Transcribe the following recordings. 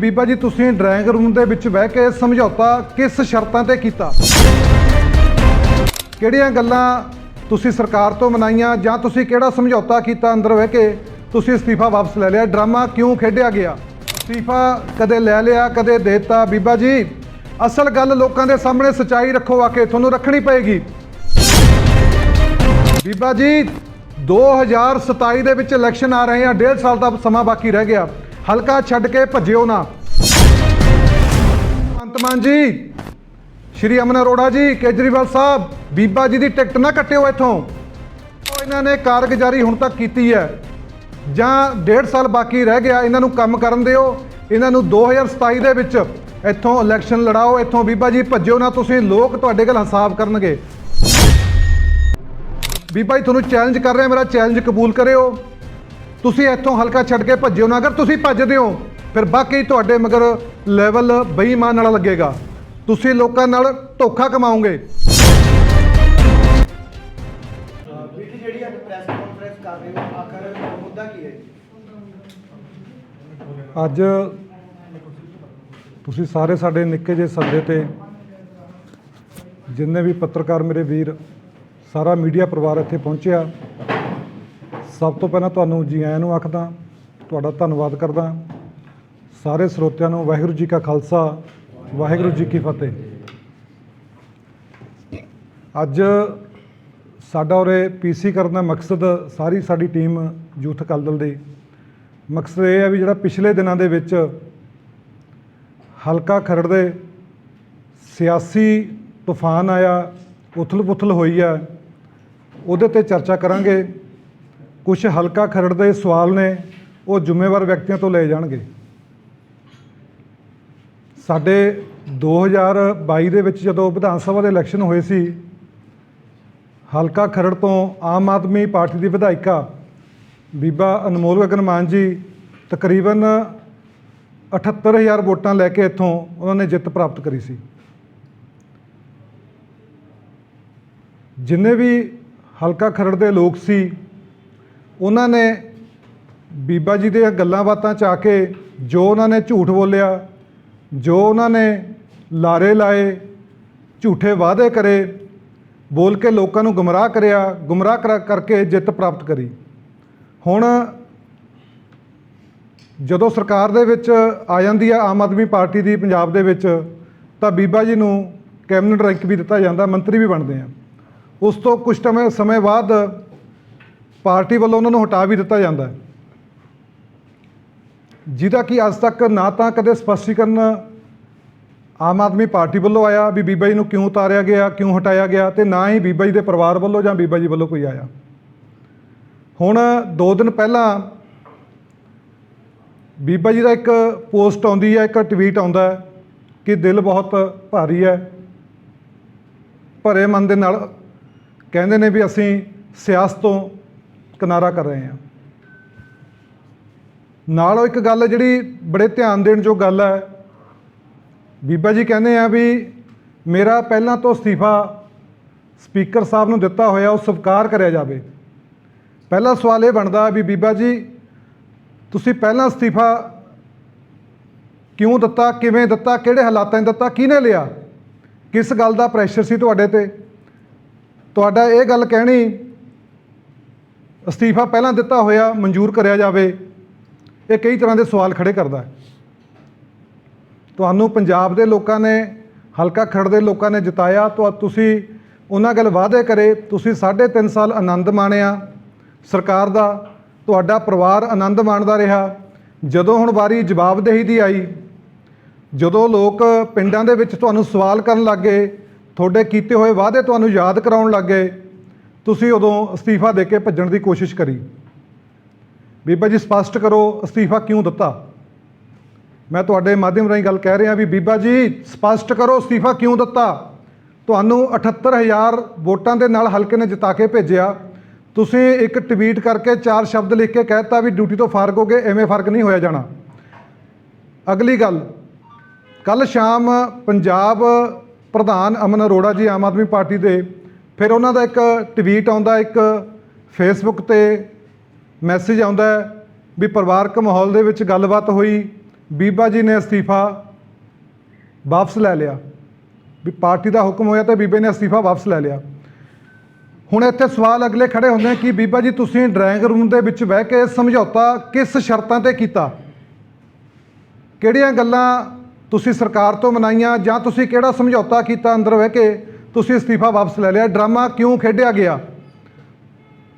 ਬੀਬਾ ਜੀ, ਤੁਸੀਂ ਡਰਾਇੰਗ ਰੂਮ ਦੇ ਵਿੱਚ ਬਹਿ ਕੇ ਸਮਝੌਤਾ ਕਿਸ ਸ਼ਰਤਾਂ ਤੇ ਕੀਤਾ? ਕਿਹੜੀਆਂ ਗੱਲਾਂ ਤੁਸੀਂ ਸਰਕਾਰ ਤੋਂ ਮਨਾਈਆਂ ਜਾਂ ਤੁਸੀਂ ਕਿਹੜਾ ਸਮਝੌਤਾ ਕੀਤਾ ਅੰਦਰ ਬਹਿ ਕੇ? ਤੁਸੀਂ ਅਸਤੀਫਾ ਵਾਪਸ ਲੈ ਲਿਆ। ਡਰਾਮਾ ਕਿਉਂ ਖੇਡਿਆ ਗਿਆ? ਅਸਤੀਫਾ ਕਦੇ ਲੈ ਲਿਆ, ਕਦੇ ਦੇਤਾ। ਬੀਬਾ ਜੀ, ਅਸਲ ਗੱਲ ਲੋਕਾਂ ਦੇ ਸਾਹਮਣੇ ਸਚਾਈ ਰੱਖੋ ਆ ਕੇ ਤੁਹਾਨੂੰ ਰੱਖਣੀ ਪਏਗੀ। ਬੀਬਾ ਜੀ 2027 ਦੇ ਵਿੱਚ ਇਲੈਕਸ਼ਨ ਆ ਰਹੇ ਆ। ਡੇਢ ਸਾਲ ਦਾ ਸਮਾਂ ਬਾਕੀ ਰਹਿ ਗਿਆ। ਹਲਕਾ ਛੱਡ ਕੇ ਭੱਜਿਓ ਨਾ। ਅੰਤਮਾਨ ਜੀ, ਸ਼੍ਰੀ ਅਮਨ ਅਰੋੜਾ ਜੀ, ਕੇਜਰੀਵਾਲ ਸਾਹਿਬ, ਬੀਬਾ ਜੀ ਦੀ ਟਿਕਟ ਨਾ ਕੱਟਿਓ ਇੱਥੋਂ। ਉਹ ਇਹਨਾਂ ਨੇ ਕਾਰਗੁਜ਼ਾਰੀ ਹੁਣ ਤੱਕ ਕੀਤੀ ਹੈ। ਜਾਂ ਡੇਢ ਸਾਲ ਬਾਕੀ ਰਹਿ ਗਿਆ, ਇਹਨਾਂ ਨੂੰ ਕੰਮ ਕਰਨ ਦਿਓ। ਇਹਨਾਂ ਨੂੰ 2027 ਦੇ ਵਿੱਚ ਇੱਥੋਂ ਇਲੈਕਸ਼ਨ ਲੜਾਓ, ਇੱਥੋਂ ਬੀਬਾ ਜੀ ਭੱਜਿਓ ਨਾ, ਤੁਸੀਂ ਲੋਕ ਤੁਹਾਡੇ ਕੋਲ ਹਿਸਾਬ ਕਰਨਗੇ। ਬੀਬਾ ਜੀ, ਤੁਹਾਨੂੰ ਚੈਲੰਜ ਕਰ ਰਿਹਾ, ਮੇਰਾ ਚੈਲੰਜ ਕਬੂਲ ਕਰਿਓ। ਤੁਸੀਂ ਇੱਥੋਂ ਹਲਕਾ ਛੱਡ ਕੇ ਭੱਜਿਓ ਨਾ। ਅਗਰ ਤੁਸੀਂ ਭੱਜਦੇ ਹੋ ਫਿਰ ਬਾਕੀ ਤੁਹਾਡੇ ਮਗਰ ਲੈਵਲ ਬੇਈਮਾਨ ਨਾਲ ਲੱਗੇਗਾ। ਤੁਸੀਂ ਲੋਕਾਂ ਨਾਲ ਧੋਖਾ ਕਮਾਓਗੇ। ਵੀਰ ਜੀ ਜਿਹੜੀ ਅੱਜ ਪ੍ਰੈਸ ਕਾਨਫਰੰਸ ਕਰ ਰਹੇ ਹੋ ਆਖਰ ਮੁੱਦਾ ਕੀ ਹੈ ਅੱਜ ਤੁਸੀਂ ਸਾਰੇ ਸਾਡੇ ਨਿੱਕੇ ਜਿਹੇ ਸੱਦੇ ਤੇ ਜਿੰਨੇ ਵੀ ਪੱਤਰਕਾਰ ਮੇਰੇ ਵੀਰ ਸਾਰਾ ਮੀਡੀਆ ਪਰਿਵਾਰ ਇੱਥੇ ਪਹੁੰਚਿਆ। ਸਭ ਤੋਂ ਪਹਿਲਾਂ ਤੁਹਾਨੂੰ ਜੀ ਆਇਆਂ ਨੂੰ ਆਖਦਾ, ਤੁਹਾਡਾ ਧੰਨਵਾਦ ਕਰਦਾ। ਸਾਰੇ ਸਰੋਤਿਆਂ ਨੂੰ ਵਾਹਿਗੁਰੂ ਜੀ ਕਾ ਖਾਲਸਾ, ਵਾਹਿਗੁਰੂ ਜੀ ਕੀ ਫਤਿਹ। ਅੱਜ ਸਾਡਾ ਉਰੇ ਪੀਸੀ ਕਰਨ ਦਾ ਮਕਸਦ ਸਾਰੀ ਸਾਡੀ ਟੀਮ ਯੂਥ ਅਕਾਲੀ ਦਲ ਦੀ। ਮਕਸਦ ਇਹ ਹੈ ਵੀ ਜਿਹੜਾ ਪਿਛਲੇ ਦਿਨਾਂ ਦੇ ਵਿੱਚ ਹਲਕਾ ਖਰੜ ਦੇ ਸਿਆਸੀ ਤੂਫਾਨ ਆਇਆ, ਉਥਲ-ਪੁਥਲ ਹੋਈ ਹੈ, ਉਹਦੇ ਤੇ ਚਰਚਾ ਕਰਾਂਗੇ। ਕੁਝ ਹਲਕਾ ਖਰੜ ਦੇ ਸਵਾਲ ਨੇ, ਉਹ ਜ਼ਿੰਮੇਵਾਰ ਵਿਅਕਤੀਆਂ ਤੋਂ ਲਏ ਜਾਣਗੇ। ਸਾਡੇ 2022 ਦੇ ਵਿੱਚ ਜਦੋਂ ਵਿਧਾਨ ਸਭਾ ਦੇ ਇਲੈਕਸ਼ਨ ਹੋਏ ਸੀ, ਹਲਕਾ ਖਰੜ ਤੋਂ ਆਮ ਆਦਮੀ ਪਾਰਟੀ ਦੀ ਵਿਧਾਇਕਾ ਬੀਬਾ ਅਨਮੋਲ ਗਗਨ ਮਾਨ ਜੀ ਤਕਰੀਬਨ 78000 ਵੋਟਾਂ ਲੈ ਕੇ ਇੱਥੋਂ ਉਹਨਾਂ ਨੇ ਜਿੱਤ ਪ੍ਰਾਪਤ ਕਰੀ ਸੀ। ਜਿੰਨੇ ਵੀ ਹਲਕਾ ਖਰੜ ਦੇ ਲੋਕ ਸੀ ਉਹਨਾਂ ਨੇ ਬੀਬਾ ਜੀ ਦੇ ਗੱਲਾਂ ਬਾਤਾਂ ਚ ਆ ਕੇ ਜੋ ਉਹਨਾਂ ਨੇ ਝੂਠ ਬੋਲਿਆ, ਜੋ ਉਹਨਾਂ ਨੇ ਲਾਰੇ ਲਾਏ, ਝੂਠੇ ਵਾਅਦੇ ਕਰੇ, ਬੋਲ ਕੇ ਲੋਕਾਂ ਨੂੰ ਗੁੰਮਰਾਹ ਕਰਿਆ, ਗੁੰਮਰਾਹ ਕਰ- ਕਰਕੇ ਜਿੱਤ ਪ੍ਰਾਪਤ ਕਰੀ। ਹੁਣ ਜਦੋਂ ਸਰਕਾਰ ਦੇ ਵਿੱਚ ਆ ਜਾਂਦੀ ਆ, ਆਮ ਆਦਮੀ ਪਾਰਟੀ ਦੀ ਪੰਜਾਬ ਦੇ ਵਿੱਚ, ਤਾਂ ਬੀਬਾ ਜੀ ਨੂੰ ਕੈਬਨਿਟ ਰੈਂਕ ਵੀ ਦਿੱਤਾ ਜਾਂਦਾ, ਮੰਤਰੀ ਵੀ ਬਣਦੇ ਆ। ਉਸ ਤੋਂ ਕੁਝ ਸਮੇਂ ਸਮੇਂ ਬਾਅਦ ਪਾਰਟੀ ਵੱਲੋਂ ਉਹਨਾਂ ਨੂੰ ਹਟਾ ਵੀ ਦਿੱਤਾ ਜਾਂਦਾ ਹੈ। ਜਿਹਦਾ ਕਿ ਅੱਜ ਤੱਕ ਨਾ ਤਾਂ ਕਦੇ ਸਪਸ਼ਟੀਕਰਨ ਆਮ ਆਦਮੀ ਪਾਰਟੀ ਵੱਲੋਂ ਆਇਆ ਵੀ ਬੀਬਾ ਜੀ ਨੂੰ ਕਿਉਂ ਉਤਾਰਿਆ ਗਿਆ, ਕਿਉਂ ਹਟਾਇਆ ਗਿਆ ਤੇ ਨਾ ਹੀ ਬੀਬਾ ਜੀ ਦੇ ਪਰਿਵਾਰ ਵੱਲੋਂ ਜਾਂ ਬੀਬਾ ਜੀ ਵੱਲੋਂ ਕੋਈ ਆਇਆ। ਹੁਣ 2 ਦਿਨ ਪਹਿਲਾਂ ਬੀਬਾ ਜੀ ਦਾ ਇੱਕ ਪੋਸਟ ਆਉਂਦੀ ਹੈ, ਇੱਕ ਟਵੀਟ ਆਉਂਦਾ ਹੈ ਕਿ ਦਿਲ ਬਹੁਤ ਭਾਰੀ ਹੈ। ਭਰੇ ਮਨ ਦੇ ਨਾਲ ਕਹਿੰਦੇ ਨੇ ਵੀ ਅਸੀਂ ਸਿਆਸਤ ਤੋਂ ਕਿਨਾਰਾ ਕਰ ਰਹੇ ਹਾਂ। ਨਾਲ ਉਹ ਇੱਕ ਗੱਲ ਜਿਹੜੀ ਬੜੇ ਧਿਆਨ ਦੇਣ ਜੋ ਗੱਲ ਹੈ, ਬੀਬਾ ਜੀ ਕਹਿੰਦੇ ਆ ਵੀ ਮੇਰਾ ਪਹਿਲਾਂ ਤੋਂ ਅਸਤੀਫਾ ਸਪੀਕਰ ਸਾਹਿਬ ਨੂੰ ਦਿੱਤਾ ਹੋਇਆ, ਉਹ ਸਵੀਕਾਰ ਕਰਿਆ ਜਾਵੇ। ਪਹਿਲਾ ਸਵਾਲ ਇਹ ਬਣਦਾ ਵੀ ਬੀਬਾ ਜੀ, ਤੁਸੀਂ ਪਹਿਲਾਂ ਅਸਤੀਫਾ ਕਿਉਂ ਦਿੱਤਾ, ਕਿਵੇਂ ਦਿੱਤਾ, ਕਿਹੜੇ ਹਾਲਾਤਾਂ 'ਚ ਦਿੱਤਾ, ਕਿਹਨੇ ਲਿਆ? ਕਿਸ ਗੱਲ ਦਾ ਪ੍ਰੈਸ਼ਰ ਸੀ ਤੁਹਾਡੇ ਤੇ? ਤੁਹਾਡਾ ਇਹ ਗੱਲ ਕਹਿਣੀ ਅਸਤੀਫਾ ਪਹਿਲਾਂ ਦਿੱਤਾ ਹੋਇਆ, ਮਨਜ਼ੂਰ ਕਰਿਆ ਜਾਵੇ, ਇਹ ਕਈ ਤਰ੍ਹਾਂ ਦੇ ਸਵਾਲ ਖੜੇ ਕਰਦਾ ਹੈ। ਤੁਹਾਨੂੰ ਪੰਜਾਬ ਦੇ ਲੋਕਾਂ ਨੇ, ਹਲਕਾ ਖੜ ਦੇ ਲੋਕਾਂ ਨੇ ਜਿਤਾਇਆ, ਤਾਂ ਤੁਸੀਂ ਉਹਨਾਂ ਗੱਲ ਵਾਅਦੇ ਕਰੇ, ਤੁਸੀਂ 3.5 ਸਾਲ ਆਨੰਦ ਮਾਣਿਆ, ਸਰਕਾਰ ਦਾ, ਤੁਹਾਡਾ ਪਰਿਵਾਰ ਆਨੰਦ ਮਾਣਦਾ ਰਿਹਾ। ਜਦੋਂ ਹੁਣ ਵਾਰੀ ਜਵਾਬਦੇਹੀ ਦੀ ਆਈ, ਜਦੋਂ ਲੋਕ ਪਿੰਡਾਂ ਦੇ ਵਿੱਚ ਤੁਹਾਨੂੰ ਸਵਾਲ ਕਰਨ ਲੱਗੇ ਤੁਹਾਡੇ ਕੀਤੇ ਹੋਏ ਵਾਅਦੇ ਤੁਹਾਨੂੰ ਯਾਦ ਕਰਾਉਣ ਲੱਗੇ ਤੁਸੀਂ ਉਦੋਂ ਅਸਤੀਫਾ ਦੇ ਕੇ ਭੱਜਣ ਦੀ ਕੋਸ਼ਿਸ਼ ਕਰੀ। ਬੀਬਾ ਜੀ ਸਪਸ਼ਟ ਕਰੋ ਅਸਤੀਫਾ ਕਿਉਂ ਦਿੱਤਾ? ਮੈਂ ਤੁਹਾਡੇ ਮਾਧਿਅਮ ਰਾਹੀਂ ਗੱਲ ਕਹਿ ਰਿਹਾ ਵੀ ਬੀਬਾ ਜੀ ਸਪਸ਼ਟ ਕਰੋ ਅਸਤੀਫਾ ਕਿਉਂ ਦਿੱਤਾ? ਤੁਹਾਨੂੰ 78000 ਵੋਟਾਂ ਦੇ ਨਾਲ ਹਲਕੇ ਨੇ ਜਿਤਾ ਕੇ ਭੇਜਿਆ। ਤੁਸੀਂ ਇੱਕ ਟਵੀਟ ਕਰਕੇ ਚਾਰ ਸ਼ਬਦ ਲਿਖ ਕੇ ਕਹਿਤਾ ਵੀ ਡਿਊਟੀ ਤੋਂ ਫਾਰਗ ਹੋ ਗਏ, ਐਵੇਂ ਫ਼ਰਕ ਨਹੀਂ ਹੋਇਆ ਜਾਣਾ। ਅਗਲੀ ਗੱਲ ਕੱਲ ਸ਼ਾਮ ਪੰਜਾਬ ਪ੍ਰਧਾਨ ਅਮਨ ਅਰੋੜਾ ਜੀ ਆਮ ਆਦਮੀ ਪਾਰਟੀ ਦੇ ਫਿਰ ਉਹਨਾਂ ਦਾ ਇੱਕ ਟਵੀਟ ਆਉਂਦਾ, ਇੱਕ ਫੇਸਬੁੱਕ ਤੇ ਮੈਸੇਜ ਆਉਂਦਾ ਵੀ ਪਰਿਵਾਰਕ ਮਾਹੌਲ ਦੇ ਵਿੱਚ ਗੱਲਬਾਤ ਹੋਈ, ਬੀਬਾ ਜੀ ਨੇ ਅਸਤੀਫਾ ਵਾਪਸ ਲੈ ਲਿਆ। ਵੀ ਪਾਰਟੀ ਦਾ ਹੁਕਮ ਹੋਇਆ ਤੇ ਬੀਬੇ ਨੇ ਅਸਤੀਫਾ ਵਾਪਸ ਲੈ ਲਿਆ। ਹੁਣ ਇੱਥੇ ਸਵਾਲ ਅਗਲੇ ਖੜੇ ਹੁੰਦੇ ਕਿ ਬੀਬਾ ਜੀ ਤੁਸੀਂ ਡਰਾਇੰਗ ਰੂਮ ਦੇ ਵਿੱਚ ਬਹਿ ਕੇ ਸਮਝੌਤਾ ਕਿਸ ਸ਼ਰਤਾਂ ਤੇ ਕੀਤਾ? ਕਿਹੜੀਆਂ ਗੱਲਾਂ ਤੁਸੀਂ ਸਰਕਾਰ ਤੋਂ ਮਨਾਈਆਂ ਜਾਂ ਤੁਸੀਂ ਕਿਹੜਾ ਸਮਝੌਤਾ ਕੀਤਾ ਅੰਦਰ ਬਹਿ ਕੇ? ਤੁਸੀਂ ਅਸਤੀਫਾ ਵਾਪਸ ਲੈ ਲਿਆ। ਡਰਾਮਾ ਕਿਉਂ ਖੇਡਿਆ ਗਿਆ?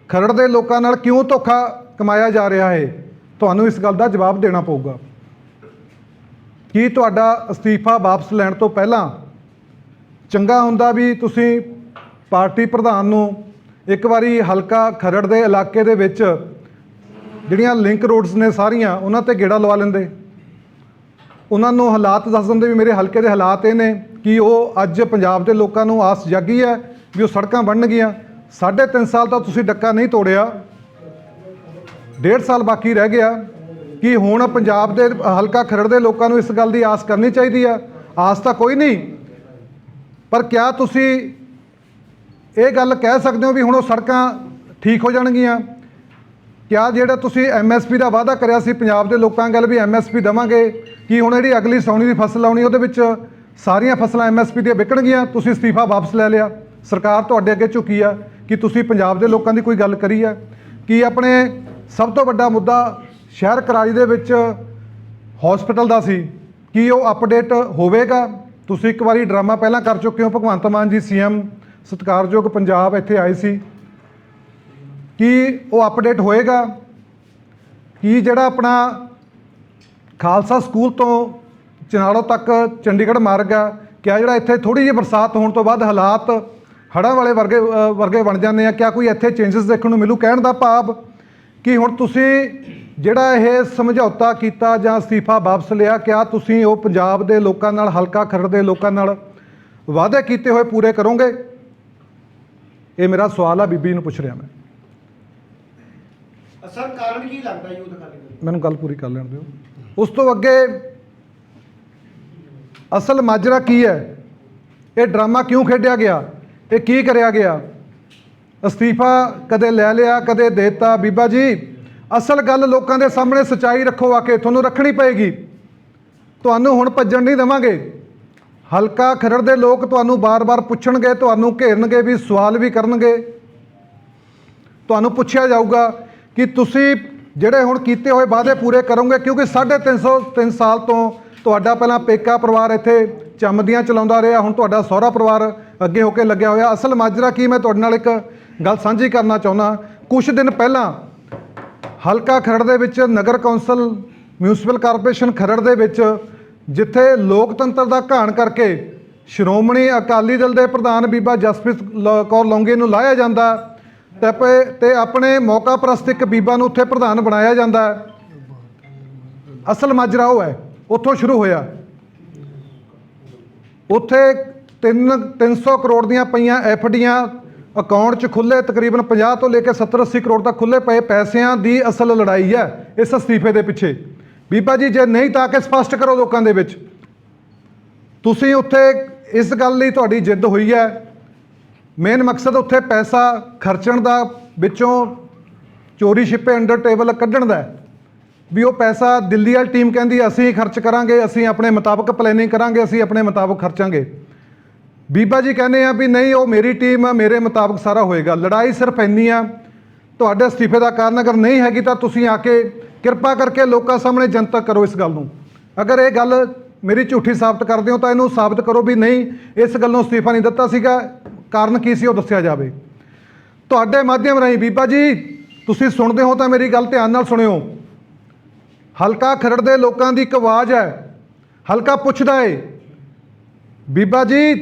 ਖਰੜ ਦੇ ਲੋਕਾਂ ਨਾਲ ਕਿਉਂ ਧੋਖਾ ਕਮਾਇਆ ਜਾ ਰਿਹਾ ਹੈ? ਤੁਹਾਨੂੰ ਇਸ ਗੱਲ ਦਾ ਜਵਾਬ ਦੇਣਾ ਪਊਗਾ। ਕੀ ਤੁਹਾਡਾ ਅਸਤੀਫਾ ਵਾਪਸ ਲੈਣ ਤੋਂ ਪਹਿਲਾਂ ਚੰਗਾ ਹੁੰਦਾ ਵੀ ਤੁਸੀਂ ਪਾਰਟੀ ਪ੍ਰਧਾਨ ਨੂੰ ਇੱਕ ਵਾਰੀ ਹਲਕਾ ਖਰੜ ਦੇ ਇਲਾਕੇ ਦੇ ਵਿੱਚ ਜਿਹੜੀਆਂ ਲਿੰਕ ਰੋਡਸ ਨੇ ਸਾਰੀਆਂ, ਉਹਨਾਂ ਤੇ ਗੇੜਾ ਲਵਾ ਲੈਂਦੇ? ਉਹਨਾਂ ਨੂੰ ਹਾਲਾਤ ਦੱਸ ਦਿੰਦੇ ਵੀ ਮੇਰੇ ਹਲਕੇ ਦੇ ਹਾਲਾਤ ਇਹ ਨੇ ਕਿ ਉਹ ਅੱਜ ਪੰਜਾਬ ਦੇ ਲੋਕਾਂ ਨੂੰ ਆਸ ਜਾਗੀ ਹੈ ਵੀ ਉਹ ਸੜਕਾਂ ਬਣਨਗੀਆਂ। ਸਾਢੇ ਤਿੰਨ ਸਾਲ ਤਾਂ ਤੁਸੀਂ ਡੱਕਾ ਨਹੀਂ ਤੋੜਿਆ। ਡੇਢ ਸਾਲ ਬਾਕੀ ਰਹਿ ਗਿਆ। ਕਿ ਹੁਣ ਪੰਜਾਬ ਦੇ ਹਲਕਾ ਖਰੜ ਦੇ ਲੋਕਾਂ ਨੂੰ ਇਸ ਗੱਲ ਦੀ ਆਸ ਕਰਨੀ ਚਾਹੀਦੀ ਆ ਆਸ ਤਾਂ ਕੋਈ ਨਹੀਂ। ਪਰ ਕਿਆ ਤੁਸੀਂ ਇਹ ਗੱਲ ਕਹਿ ਸਕਦੇ ਹੋ ਵੀ ਹੁਣ ਉਹ ਸੜਕਾਂ ਠੀਕ ਹੋ ਜਾਣਗੀਆਂ? ਕਿਆ ਜਿਹੜਾ ਤੁਸੀਂ ਐਮਐਸਪੀ ਦਾ ਵਾਅਦਾ ਕਰਿਆ ਸੀ, ਪੰਜਾਬ ਦੇ ਲੋਕਾਂ ਗੱਲ ਵੀ ਐਮਐਸਪੀ ਦੇਵਾਂਗੇ। ਕਿ ਹੁਣ ਜਿਹੜੀ ਅਗਲੀ ਸੌਣੀ ਦੀ ਫਸਲ ਆਉਣੀ, ਉਹਦੇ ਵਿੱਚ ਸਾਰੀਆਂ ਫਸਲਾਂ ਐਮਐਸਪੀ ਦੀਆਂ ਵਿਕਣਗੀਆਂ ਤੁਸੀਂ ਅਸਤੀਫਾ ਵਾਪਸ ਲੈ ਲਿਆ। ਸਰਕਾਰ ਤੁਹਾਡੇ ਅੱਗੇ ਝੁਕੀ ਆ ਕਿ ਤੁਸੀਂ ਪੰਜਾਬ ਦੇ ਲੋਕਾਂ ਦੀ ਕੋਈ ਗੱਲ ਕਰੀ ਆ। ਕੀ ਆਪਣੇ ਸਭ ਤੋਂ ਵੱਡਾ ਮੁੱਦਾ ਸ਼ਹਿਰ ਕਰਾਰੀ ਦੇ ਵਿੱਚ ਹਸਪੀਟਲ ਦਾ ਸੀ? ਕੀ ਉਹ ਅਪਡੇਟ ਹੋਵੇਗਾ? ਤੁਸੀਂ ਇੱਕ ਵਾਰੀ ਡਰਾਮਾ ਪਹਿਲਾਂ ਕਰ ਚੁੱਕੇ ਹੋ, ਭਗਵੰਤ ਮਾਨ ਜੀ ਸੀਐਮ ਸਤਿਕਾਰਯੋਗ ਪੰਜਾਬ ਇੱਥੇ ਆਏ ਸੀ। ਕੀ ਉਹ ਅਪਡੇਟ ਹੋਏਗਾ? ਕੀ ਜਿਹੜਾ ਆਪਣਾ ਖਾਲਸਾ ਸਕੂਲ ਤੋਂ ਚਨਾੜੋ ਤੱਕ ਚੰਡੀਗੜ੍ਹ ਮਾਰਗ ਆ। ਕਿਆ ਜਿਹੜਾ ਇੱਥੇ ਥੋੜੀ ਜਿਹੀ ਬਰਸਾਤ ਹੋਣ ਤੋਂ ਬਾਅਦ ਹਾਲਾਤ ਹੜ੍ਹਾਂ ਵਾਲੇ ਵਰਗੇ ਵਰਗੇ ਬਣ ਜਾਂਦੇ ਆ। ਕਿਆ ਕੋਈ ਇੱਥੇ ਚੇਂਜਸ ਦੇਖਣ ਨੂੰ ਮਿਲੂ? ਕਹਿਣ ਦਾ ਭਾਵ ਕਿ ਹੁਣ ਤੁਸੀਂ ਜਿਹੜਾ ਇਹ ਸਮਝੌਤਾ ਕੀਤਾ ਜਾਂ ਅਸਤੀਫਾ ਵਾਪਸ ਲਿਆ ਕਿਆ ਤੁਸੀਂ ਉਹ ਪੰਜਾਬ ਦੇ ਲੋਕਾਂ ਨਾਲ ਹਲਕਾ ਖਰੜ ਦੇ ਲੋਕਾਂ ਨਾਲ ਵਾਅਦੇ ਕੀਤੇ ਹੋਏ ਪੂਰੇ ਕਰੋਗੇ? ਇਹ ਮੇਰਾ ਸਵਾਲ ਆ ਬੀਬੀ ਨੂੰ ਪੁੱਛ ਰਿਹਾ ਮੈਂ। ਸਰ ਕਾਰਨ ਕੀ ਲੱਗਦਾ ਯੂਥ ਅਕਾਲੀ ਮੈਨੂੰ ਗੱਲ ਪੂਰੀ ਕਰ ਲੈਣ ਦਿਓ। ਉਸ ਤੋਂ ਅੱਗੇ ਅਸਲ ਮਾਜਰਾ ਕੀ ਹੈ? ਇਹ ਡਰਾਮਾ ਕਿਉਂ ਖੇਡਿਆ ਗਿਆ? ਇਹ ਕੀ ਕਰਿਆ ਗਿਆ? ਅਸਤੀਫਾ ਕਦੇ ਲੈ ਲਿਆ, ਕਦੇ ਦੇਤਾ। ਬੀਬਾ ਜੀ, ਅਸਲ ਗੱਲ ਲੋਕਾਂ ਦੇ ਸਾਹਮਣੇ ਸਚਾਈ ਰੱਖੋ, ਆ ਕੇ ਤੁਹਾਨੂੰ ਰੱਖਣੀ ਪਏਗੀ। ਤੁਹਾਨੂੰ ਹੁਣ ਭੱਜਣ ਨਹੀਂ ਦੇਵਾਂਗੇ। ਹਲਕਾ ਖਰੜ ਦੇ ਲੋਕ ਤੁਹਾਨੂੰ ਬਾਰ-ਬਾਰ ਪੁੱਛਣਗੇ, ਤੁਹਾਨੂੰ ਘੇਰਨਗੇ ਵੀ, ਸਵਾਲ ਵੀ ਕਰਨਗੇ। ਤੁਹਾਨੂੰ ਪੁੱਛਿਆ ਜਾਊਗਾ ਕਿ ਤੁਸੀਂ ਜਿਹੜੇ ਹੁਣ ਕੀਤੇ ਹੋਏ ਵਾਅਦੇ ਪੂਰੇ ਕਰੋਗੇ, ਕਿਉਂਕਿ 350 ਤਿੰਨ ਸਾਲ ਤੋਂ ਤੁਹਾਡਾ ਪਹਿਲਾਂ ਪੇਕਾ ਪਰਿਵਾਰ ਇੱਥੇ ਚੰਮਦੀਆਂ ਚਲਾਉਂਦਾ ਰਿਹਾ, ਹੁਣ ਤੁਹਾਡਾ ਸਹੁਰਾ ਪਰਿਵਾਰ ਅੱਗੇ ਹੋ ਕੇ ਲੱਗਿਆ ਹੋਇਆ। ਅਸਲ ਮਾਜਰਾ ਕੀ ਮੈਂ ਤੁਹਾਡੇ ਨਾਲ ਇੱਕ ਗੱਲ ਸਾਂਝੀ ਕਰਨਾ ਚਾਹੁੰਦਾ। ਕੁਝ ਦਿਨ ਪਹਿਲਾਂ ਹਲਕਾ ਖਰੜ ਦੇ ਵਿੱਚ ਨਗਰ ਕੌਂਸਲ ਮਿਊਨਿਸਪਲ ਕਾਰਪੋਰੇਸ਼ਨ ਖਰੜ ਦੇ ਵਿੱਚ, ਜਿੱਥੇ ਲੋਕਤੰਤਰ ਦਾ ਘਾਣ ਕਰਕੇ ਸ਼੍ਰੋਮਣੀ ਅਕਾਲੀ ਦਲ ਦੇ ਪ੍ਰਧਾਨ ਬੀਬਾ ਜਸਪ੍ਰੀਤ ਲ- ਕੌਰ ਲੌਂਗੇ ਨੂੰ ਲਾਇਆ ਜਾਂਦਾ ਤੇ ਪ- ਤੇ ਆਪਣੇ ਮੌਕਾ ਪ੍ਰਸਤ ਇੱਕ ਬੀਬਾ ਨੂੰ ਉੱਥੇ ਪ੍ਰਧਾਨ ਬਣਾਇਆ ਜਾਂਦਾ ਹੈ। ਅਸਲ ਮਾਜਰਾ ਉਹ ਹੈ, ਉੱਥੋਂ ਸ਼ੁਰੂ ਹੋਇਆ। ਉੱਥੇ 3 300 ਕਰੋੜ ਦੀਆਂ ਪਈਆਂ ਐਫਡੀਆਂ ਅਕਾਊਂਟ 'ਚ ਖੁੱਲੇ, ਤਕਰੀਬਨ 50 ਤੋਂ ਲੈ ਕੇ 70 80 ਕਰੋੜ ਤੱਕ ਖੁੱਲੇ ਪਏ ਪੈਸਿਆਂ ਦੀ ਅਸਲ ਲੜਾਈ ਹੈ ਇਸ ਅਸਤੀਫੇ ਦੇ ਪਿੱਛੇ। ਬੀਬਾ ਜੀ, ਜੇ ਨਹੀਂ ਤਾਂ ਕਿ ਸਪਸ਼ਟ ਕਰੋ ਲੋਕਾਂ ਦੇ ਵਿੱਚ। ਤੁਸੀਂ ਉੱਥੇ ਇਸ ਗੱਲ ਲਈ ਤੁਹਾਡੀ ਜਿੱਦ ਹੋਈ ਹੈ ਮੇਨ ਮਕਸਦ ਉੱਥੇ ਪੈਸਾ ਖਰਚਣ ਦਾ ਵਿੱਚੋਂ ਚੋਰੀ ਛਿਪੇ ਅੰਡਰ ਟੇਬਲ ਕੱਢਣ ਦਾ ਵੀ ਉਹ ਪੈਸਾ ਦਿੱਲੀ ਵਾਲੀ ਟੀਮ ਕਹਿੰਦੀ, ਅਸੀਂ ਖਰਚ ਕਰਾਂਗੇ, ਅਸੀਂ ਆਪਣੇ ਮੁਤਾਬਕ ਪਲੈਨਿੰਗ ਕਰਾਂਗੇ, ਅਸੀਂ ਆਪਣੇ ਮੁਤਾਬਕ ਖਰਚਾਂਗੇ। ਬੀਬਾ ਜੀ ਕਹਿੰਦੇ ਆ ਵੀ ਨਹੀਂ, ਉਹ ਮੇਰੀ ਟੀਮ ਆ, ਮੇਰੇ ਮੁਤਾਬਕ ਸਾਰਾ ਹੋਏਗਾ। ਲੜਾਈ ਸਿਰਫ ਇੰਨੀ ਆ, ਤੁਹਾਡੇ ਅਸਤੀਫੇ ਦਾ ਕਾਰਨ ਅਗਰ ਨਹੀਂ ਹੈਗੀ ਤਾਂ ਤੁਸੀਂ ਆ ਕੇ ਕਿਰਪਾ ਕਰਕੇ ਲੋਕਾਂ ਸਾਹਮਣੇ ਜਨਤਕ ਕਰੋ ਇਸ ਗੱਲ ਨੂੰ। ਅਗਰ ਇਹ ਗੱਲ ਮੇਰੀ ਝੂਠੀ ਸਾਬਤ ਕਰਦੇ ਹੋ ਤਾਂ ਇਹਨੂੰ ਸਾਬਤ ਕਰੋ ਵੀ ਨਹੀਂ, ਇਸ ਗੱਲੋਂ ਅਸਤੀਫਾ ਨਹੀਂ ਦਿੱਤਾ ਸੀਗਾ। ਕਾਰਨ ਕੀ ਸੀ ਉਹ ਦੱਸਿਆ ਜਾਵੇ। ਤੁਹਾਡੇ ਮਾਧਿਅਮ ਰਾਹੀਂ ਬੀਬਾ ਜੀ, ਤੁਸੀਂ ਸੁਣਦੇ ਹੋ ਤਾਂ ਮੇਰੀ ਗੱਲ ਧਿਆਨ ਨਾਲ ਸੁਣਿਓ। ਹਲਕਾ ਖਰੜ ਦੇ ਲੋਕਾਂ ਦੀ ਇੱਕ ਆਵਾਜ਼ ਹੈ, ਹਲਕਾ ਪੁੱਛਦਾ ਏ, ਬੀਬਾ ਜੀ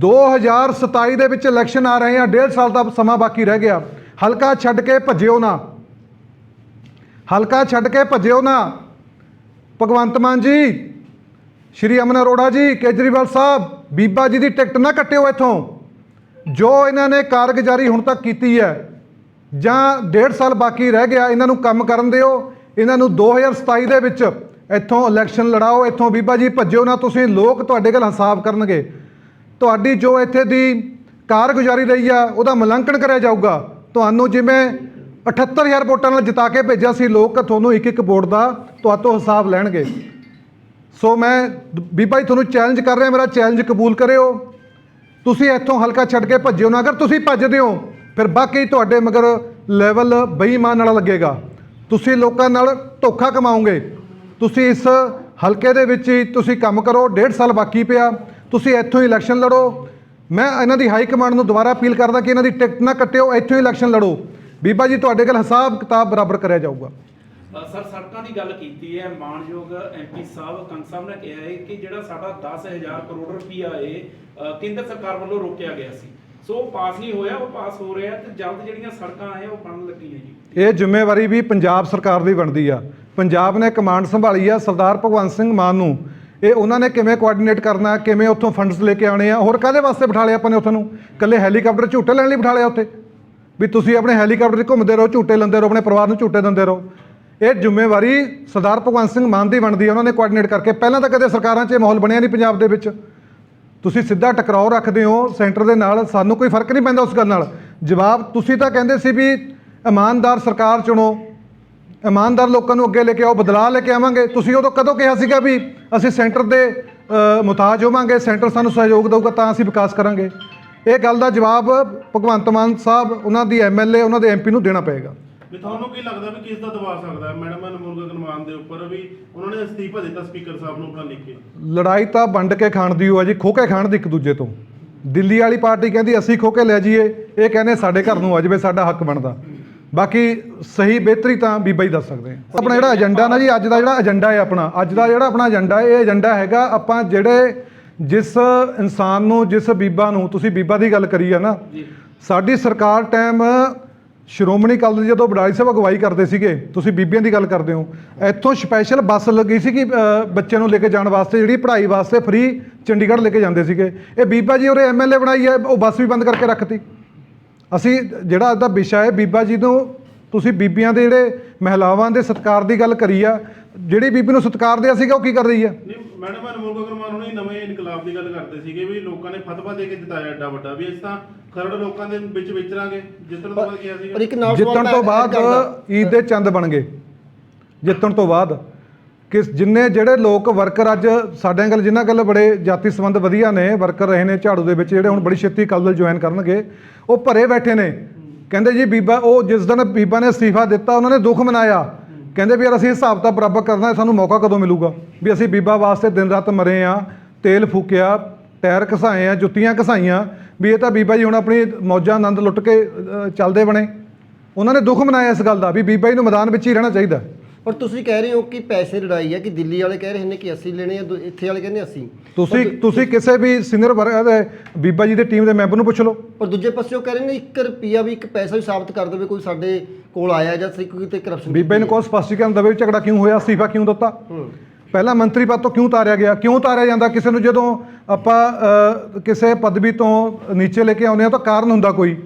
2027 ਦੇ ਵਿੱਚ ਇਲੈਕਸ਼ਨ ਆ ਰਹੇ ਆ, ਡੇਢ ਸਾਲ ਦਾ ਸਮਾਂ ਬਾਕੀ ਰਹਿ ਗਿਆ। ਹਲਕਾ ਛੱਡ ਕੇ ਭੱਜਿਓ ਨਾ। ਹਲਕਾ ਛੱਡ ਕੇ ਭੱਜਿਓ ਨਾ। ਭਗਵੰਤ ਮਾਨ ਜੀ, ਸ਼੍ਰੀ ਅਮਨ ਅਰੋੜਾ ਜੀ, ਕੇਜਰੀਵਾਲ ਸਾਹਿਬ, ਬੀਬਾ ਜੀ ਦੀ ਟਿਕਟ ਨਾ ਕੱਟਿਓ ਇੱਥੋਂ। ਜੋ ਇਹਨਾਂ ਨੇ ਕਾਰਗੁਜ਼ਾਰੀ ਹੁਣ ਤੱਕ ਕੀਤੀ ਹੈ, ਜਾਂ ਡੇਢ ਸਾਲ ਬਾਕੀ ਰਹਿ ਗਿਆ, ਇਹਨਾਂ ਨੂੰ ਕੰਮ ਕਰਨ ਦਿਓ। ਇਹਨਾਂ ਨੂੰ 2027 ਦੇ ਵਿੱਚ ਇੱਥੋਂ ਇਲੈਕਸ਼ਨ ਲੜਾਓ, ਇੱਥੋਂ ਬੀਬਾ ਜੀ ਭੱਜਿਓ ਨਾ, ਤੁਸੀਂ ਲੋਕ ਤੁਹਾਡੇ ਕੋਲ ਹਿਸਾਬ ਕਰਨਗੇ। ਤੁਹਾਡੀ ਜੋ ਇੱਥੇ ਦੀ ਕਾਰਗੁਜ਼ਾਰੀ ਰਹੀ ਆ, ਉਹਦਾ ਮੁਲਾਂਕਣ ਕਰਿਆ ਜਾਊਗਾ। ਤੁਹਾਨੂੰ ਜਿਵੇਂ 78000 ਵੋਟਾਂ ਨਾਲ ਜਿਤਾ ਕੇ ਭੇਜਿਆ ਸੀ ਲੋਕ, ਤੁਹਾਨੂੰ ਇੱਕ ਇੱਕ ਵੋਟ ਦਾ ਤੁਹਾਤੋਂ ਹਿਸਾਬ ਲੈਣਗੇ। ਸੋ ਮੈਂ ਬੀਬਾ ਜੀ, ਤੁਹਾਨੂੰ ਚੈਲੰਜ ਕਰ ਰਿਹਾ, ਮੇਰਾ ਚੈਲੰਜ ਕਬੂਲ ਕਰਿਓ। ਤੁਸੀਂ ਇੱਥੋਂ ਹਲਕਾ ਛੱਡ ਕੇ ਭੱਜਿਓ ਨਾ। ਅਗਰ ਤੁਸੀਂ ਭੱਜਦੇ ਹੋ, ਫਿਰ ਬਾਕੀ ਤੁਹਾਡੇ ਮਗਰ ਲੈਵਲ ਬੇਈਮਾਨ ਨਾਲ ਲੱਗੇਗਾ। ਤੁਸੀਂ ਲੋਕਾਂ ਨਾਲ ਧੋਖਾ ਕਮਾਓਗੇ। ਤੁਸੀਂ ਇਸ ਹਲਕੇ ਦੇ ਵਿੱਚ ਹੀ ਤੁਸੀਂ ਕੰਮ ਕਰੋ, ਡੇਢ ਸਾਲ ਬਾਕੀ ਪਿਆ। ਤੁਸੀਂ ਇੱਥੋਂ ਹੀ ਇਲੈਕਸ਼ਨ ਲੜੋ। ਮੈਂ ਇਹਨਾਂ ਦੀ ਹਾਈ ਕਮਾਂਡ ਨੂੰ ਦੁਬਾਰਾ ਅਪੀਲ ਕਰਦਾ ਕਿ ਇਹਨਾਂ ਦੀ ਟਿਕਟ ਨਾ ਕੱਟਿਓ, ਇੱਥੋਂ ਹੀ ਇਲੈਕਸ਼ਨ ਲੜੋ। ਬੀਬਾ ਜੀ, ਤੁਹਾਡੇ ਕੋਲ ਹਿਸਾਬ ਕਿਤਾਬ ਬਰਾਬਰ ਕਰਿਆ ਜਾਊਗਾ। ਸਰ, ਸੜਕਾਂ ਦੀ ਗੱਲ ਕੀਤੀ ਹੈ ਮਾਨਯੋਗ ਐਮਪੀ ਸਾਹਿਬ ਕੰਗ ਸਾਹਿਬ ਨੇ ਕਿਹਾ ਹੈ ਕਿ ਜਿਹੜਾ ਸਾਡਾ 10000 ਕਰੋੜ ਰੁਪਈਆ ਹੈ ਕੇਂਦਰ ਸਰਕਾਰ ਵੱਲੋਂ ਰੋਕਿਆ ਗਿਆ ਸੀ। ਸੋ ਉਹ ਪਾਸ ਨਹੀਂ ਹੋਇਆ, ਉਹ ਪਾਸ ਹੋ ਰਿਹਾ ਤੇ ਜਲਦ ਜਿਹੜੀਆਂ ਸੜਕਾਂ ਆਏ ਉਹ ਬਣਨ ਲੱਗੀਆਂ ਜੀ। ਇਹ ਜ਼ਿੰਮੇਵਾਰੀ ਵੀ ਪੰਜਾਬ ਸਰਕਾਰ ਦੀ ਬਣਦੀ ਆ। ਪੰਜਾਬ ਨੇ ਕਮਾਂਡ ਸੰਭਾਲੀ ਆ, ਸਰਦਾਰ ਭਗਵੰਤ ਸਿੰਘ ਮਾਨ ਨੂੰ। ਇਹ ਉਹਨਾਂ ਨੇ ਕਿਵੇਂ ਕੋਆਰਡੀਨੇਟ ਕਰਨਾ, ਕਿਵੇਂ ਉੱਥੋਂ ਫੰਡਸ ਲੈ ਕੇ ਆਉਣੇ ਆ, ਹੋਰ ਕਾਦੇ ਵਾਸਤੇ ਬਿਠਾ ਲਿਆ ਆਪਾਂ ਨੇ ਉੱਥੋਂ ਨੂੰ? ਕੱਲੇ ਹੈਲੀਕਾਪਟਰ ਝੂਟੇ ਲੈਣ ਲਈ ਬਿਠਾ ਲਿਆ ਉੱਥੇ? ਵੀ ਤੁਸੀਂ ਆਪਣੇ ਹੈਲੀਕਾਪਟਰ 'ਚ ਘੁੰਮਦੇ ਰਹੋ, ਝੂਟੇ ਲੈਂਦੇ ਰਹੋ, ਆਪਣੇ ਪਰਿਵਾਰ ਨੂੰ ਝੂਟੇ ਦਿੰਦੇ ਰਹੋ। ਇਹ ਜ਼ਿੰਮੇਵਾਰੀ ਸਰਦਾਰ ਭਗਵੰਤ ਸਿੰਘ ਮਾਨ ਦੀ ਬਣਦੀ ਹੈ। ਉਹਨਾਂ ਨੇ ਕੋਆਰਡੀਨੇਟ ਕਰਕੇ ਪਹਿਲਾਂ ਤਾਂ ਕਦੇ ਸਰਕਾਰਾਂ 'ਚ ਇਹ ਮਾਹੌਲ ਬਣਿਆ ਨਹੀਂ ਪੰਜਾਬ ਦੇ ਵਿੱਚ। ਤੁਸੀਂ ਸਿੱਧਾ ਟਕਰਾਓ ਰੱਖਦੇ ਹੋ ਸੈਂਟਰ ਦੇ ਨਾਲ, ਸਾਨੂੰ ਕੋਈ ਫ਼ਰਕ ਨਹੀਂ ਪੈਂਦਾ ਉਸ ਗੱਲ ਨਾਲ। ਜਵਾਬ ਤੁਸੀਂ ਤਾਂ ਕਹਿੰਦੇ ਸੀ ਵੀ ਇਮਾਨਦਾਰ ਸਰਕਾਰ ਚੁਣੋ। ਇਮਾਨਦਾਰ ਲੋਕਾਂ ਨੂੰ ਅੱਗੇ ਲੈ ਕੇ ਆਓ, ਬਦਲਾਅ ਲੈ ਕੇ ਆਵਾਂਗੇ। ਤੁਸੀਂ ਉਦੋਂ ਕਦੋਂ ਕਿਹਾ ਸੀਗਾ ਵੀ ਅਸੀਂ ਸੈਂਟਰ ਦੇ ਮੁਤਾਜ ਹੋਵਾਂਗੇ, ਸੈਂਟਰ ਸਾਨੂੰ ਸਹਿਯੋਗ ਦੇਊਗਾ, ਤਾਂ ਅਸੀਂ ਵਿਕਾਸ ਕਰਾਂਗੇ? ਇਹ ਗੱਲ ਦਾ ਜਵਾਬ ਭਗਵੰਤ ਮਾਨ ਸਾਹਿਬ, ਉਹਨਾਂ ਦੀ ਐਮਐਲਏ ਉਹਨਾਂ ਦੇ ਐਮਪੀ ਨੂੰ ਦੇਣਾ ਪਏਗਾ। ਵੀ ਤੁਹਾਨੂੰ ਕੀ ਲੱਗਦਾ ਵੀ ਕਿਸ ਦਾ ਦਬਾਅ ਸਕਦਾ ਹੈ? ਮੈਡਮ ਅਨਮੋਲ ਗਗਨਮਾਨ ਦੇ ਉੱਪਰ ਵੀ ਉਹਨਾਂ ਨੇ ਅਸਤੀਫਾ ਦਿੱਤਾ ਸਪੀਕਰ ਸਾਹਿਬ ਨੂੰ ਆਪਣਾ ਲਿਖ ਕੇ। ਲੜਾਈ ਤਾਂ ਵੰਡ ਕੇ ਖਾਣ ਦੀ ਹੋ ਆ ਜੀ ਖੋ ਕੇ ਖਾਣ ਦੀ ਇੱਕ ਦੂਜੇ ਤੋਂ। ਦਿੱਲੀ ਵਾਲੀ ਪਾਰਟੀ ਕਹਿੰਦੀ ਅਸੀਂ ਖੋ ਕੇ ਲੈ ਜਾਈਏ। ਇਹ ਕਹਿੰਦੇ ਸਾਡੇ ਘਰ ਨੂੰ ਆ ਜਾਵੇ ਸਾਡਾ ਹੱਕ ਬਣਦਾ। ਬਾਕੀ ਸਹੀ ਬਿਹਤਰੀ ਤਾਂ ਬੀਬਾ ਹੀ ਦੱਸ ਸਕਦੇ ਆ ਆਪਣਾ ਜਿਹੜਾ ਏਜੰਡਾ ਨਾ ਜੀ ਅੱਜ ਦਾ ਜਿਹੜਾ ਏਜੰਡਾ ਹੈ ਆਪਣਾ ਅੱਜ ਦਾ ਜਿਹੜਾ ਆਪਣਾ ਏਜੰਡਾ ਇਹ ਏਜੰਡਾ ਹੈਗਾ ਆਪਾਂ ਜਿਹੜੇ ਜਿਸ ਇਨਸਾਨ ਨੂੰ ਜਿਸ ਬੀਬਾ ਨੂੰ ਤੁਸੀਂ ਬੀਬਾ ਦੀ ਗੱਲ ਕਰੀ ਆ ਨਾ ਜੀ। ਸਾਡੀ ਸਰਕਾਰ ਟਾਈਮ ਸ਼੍ਰੋਮਣੀ ਅਕਾਲੀ ਦਲ ਜਦੋਂ ਬਡਾਲੀ ਸਾਹਿਬ ਅਗਵਾਈ ਕਰਦੇ ਸੀਗੇ, ਤੁਸੀਂ ਬੀਬੀਆਂ ਦੀ ਗੱਲ ਕਰਦੇ ਹੋ, ਇੱਥੋਂ ਸਪੈਸ਼ਲ ਬੱਸ ਲੱਗੀ ਸੀ ਕਿ ਬੱਚਿਆਂ ਨੂੰ ਲੈ ਕੇ ਜਾਣ ਵਾਸਤੇ, ਜਿਹੜੀ ਪੜ੍ਹਾਈ ਵਾਸਤੇ ਫ੍ਰੀ ਚੰਡੀਗੜ੍ਹ ਲੈ ਕੇ ਜਾਂਦੇ ਸੀਗੇ। ਇਹ ਬੀਬਾ ਜੀ ਉਹਰੇ ਐਮਐਲਏ ਬਣਾਈ ਹੈ, ਉਹ ਬੱਸ ਵੀ ਬੰਦ ਕਰਕੇ ਰੱਖਤੀ। ਅਸੀਂ, ਜਿਹੜਾ ਅੱਜ ਦਾ ਵਿਸ਼ਾ ਹੈ, ਬੀਬਾ ਜੀ ਨੂੰ ਤੁਸੀਂ ਬੀਬੀਆਂ ਦੇ ਜਿਹੜੇ ਮਹਿਲਾਵਾਂ ਦੇ ਸਤਿਕਾਰ ਦੀ ਗੱਲ ਕਰੀ ਆ ਜਿਹੜੀ ਬੀਬੀ ਨੂੰ ਸਤਿਕਾਰ ਦਿਆ ਸੀਗਾ ਉਹ ਕੀ ਕਰ ਰਹੀ ਆ ਨਹੀਂ ਮੈਡਮ ਅਨਮੋਲ ਗਗਨਮਾਨ ਹੁਣੇ ਨਵੇਂ ਇਨਕਲਾਬ ਦੀ ਗੱਲ ਕਰਦੇ ਸੀਗੇ ਵੀ ਲੋਕਾਂ ਨੇ ਫਤਵਾ ਦੇ ਕੇ ਜਿਤਾਇਆ ਐਡਾ ਵੱਡਾ ਵੀ ਇਸ ਤਾਂ ਖਰੜ ਲੋਕਾਂ ਦੇ ਵਿੱਚ ਵਿਚਰਾਂਗੇ ਜਿੱਤਣ ਤੋਂ ਬਾਅਦ ਕਿਹਾ ਸੀਗਾ? ਪਰ ਇੱਕ ਨਾਲ ਜਿੱਤਣ ਤੋਂ ਬਾਅਦ ਈਦ ਦੇ ਚੰਦ ਬਣ ਗਏ। ਜਿੱਤਣ ਤੋਂ ਬਾਅਦ ਕਿਸ ਜਿੰਨੇ ਜਿਹੜੇ ਲੋਕ ਵਰਕਰ ਅੱਜ ਸਾਡੇ ਗੱਲ ਜਿਨ੍ਹਾਂ ਗੱਲ ਬੜੇ ਜਾਤੀ ਸੰਬੰਧ ਵਧੀਆ ਨੇ ਵਰਕਰ ਰਹੇ ਨੇ ਝਾੜੂ ਦੇ ਵਿੱਚ ਜਿਹੜੇ ਹੁਣ ਬੜੀ ਛੇਤੀ ਕਲਦਲ ਜੁਆਇਨ ਕਰਨਗੇ ਉਹ ਭਰੇ ਬੈਠੇ ਨੇ। ਕਹਿੰਦੇ ਜੀ ਬੀਬਾ ਉਹ ਜਿਸ ਦਿਨ ਬੀਬਾ ਨੇ ਅਸਤੀਫਾ ਦਿੱਤਾ ਉਹਨਾਂ ਨੇ ਦੁੱਖ ਮਨਾਇਆ। ਕਹਿੰਦੇ ਵੀ ਯਾਰ ਅਸੀਂ ਹਿਸਾਬ ਤਾਂ ਬਰਾਬਰ ਕਰਨਾ ਸਾਨੂੰ ਮੌਕਾ ਕਦੋਂ ਮਿਲੂਗਾ? ਵੀ ਅਸੀਂ ਬੀਬਾ ਵਾਸਤੇ ਦਿਨ ਰਾਤ ਮਰੇ ਆ ਤੇਲ ਫੂਕਿਆ ਟਾਇਰ ਘਸਾਏ ਆ ਜੁੱਤੀਆਂ ਘਸਾਈਆਂ, ਵੀ ਇਹ ਤਾਂ ਬੀਬਾ ਜੀ ਹੁਣ ਆਪਣੀ ਮੌਜਾਂ ਆਨੰਦ ਲੁੱਟ ਕੇ ਚੱਲਦੇ ਬਣੇ। ਉਹਨਾਂ ਨੇ ਦੁੱਖ ਮਨਾਇਆ ਇਸ ਗੱਲ ਦਾ, ਵੀ ਬੀਬਾ ਜੀ ਨੂੰ ਮੈਦਾਨ ਵਿੱਚ ਹੀ ਰਹਿਣਾ ਚਾਹੀਦਾ। ਪਰ ਤੁਸੀਂ ਕਹਿ ਰਹੇ ਹੋ ਕਿ ਪੈਸੇ ਲੜਾਈ ਹੈ ਕਿ ਦਿੱਲੀ ਵਾਲੇ ਕਹਿ ਰਹੇ ਨੇ ਕਿ ਅਸੀਂ ਲੈਣੇ ਆ ਦੂ- ਇੱਥੇ ਵਾਲੇ ਕਹਿੰਦੇ ਅਸੀਂ। ਤੁਸੀਂ ਤੁਸੀਂ ਕਿਸੇ ਵੀ ਸੀਨੀਅਰ ਬੀਬਾ ਜੀ ਦੇ ਟੀਮ ਦੇ ਮੈਂਬਰ ਨੂੰ ਪੁੱਛ ਲਓ। ਪਰ ਦੂਜੇ ਪਾਸੇ ਉਹ ਕਹਿ ਰਹੇ ਨੇ 1 ਰੁਪਿਆ ਵੀ ਇੱਕ ਪੈਸਾ ਵੀ ਸਾਬਤ ਕਰ ਦੇਵੇ ਕੋਈ ਸਾਡੇ ਕੋਲ ਆਇਆ ਜਾਂ ਅਸੀਂ ਕੋਈ ਤੇ ਕਰਪਸ਼ਨ ਬੀਬਾ ਨੂੰ ਕੋਈ ਸਪਸ਼ਟੀਕਰਨ ਦੇਵੇ ਵੀ ਝਗੜਾ ਕਿਉਂ ਹੋਇਆ ਅਸਤੀਫਾ ਕਿਉਂ ਦਿੱਤਾ? ਹੂੰ। ਪਹਿਲਾਂ ਮੰਤਰੀ ਪਦ ਤੋਂ ਕਿਉਂ ਤਾਰਿਆ ਗਿਆ? ਕਿਉਂ ਤਾਰਿਆ ਜਾਂਦਾ? ਕਿਸੇ ਨੂੰ ਜਦੋਂ ਆਪਾਂ ਕਿਸੇ ਪਦਵੀ ਤੋਂ ਨੀਚੇ ਲੈ ਕੇ ਆਉਂਦੇ ਆ ਤਾਂ ਕਾਰਨ ਹੁੰਦਾ ਕੋਈ।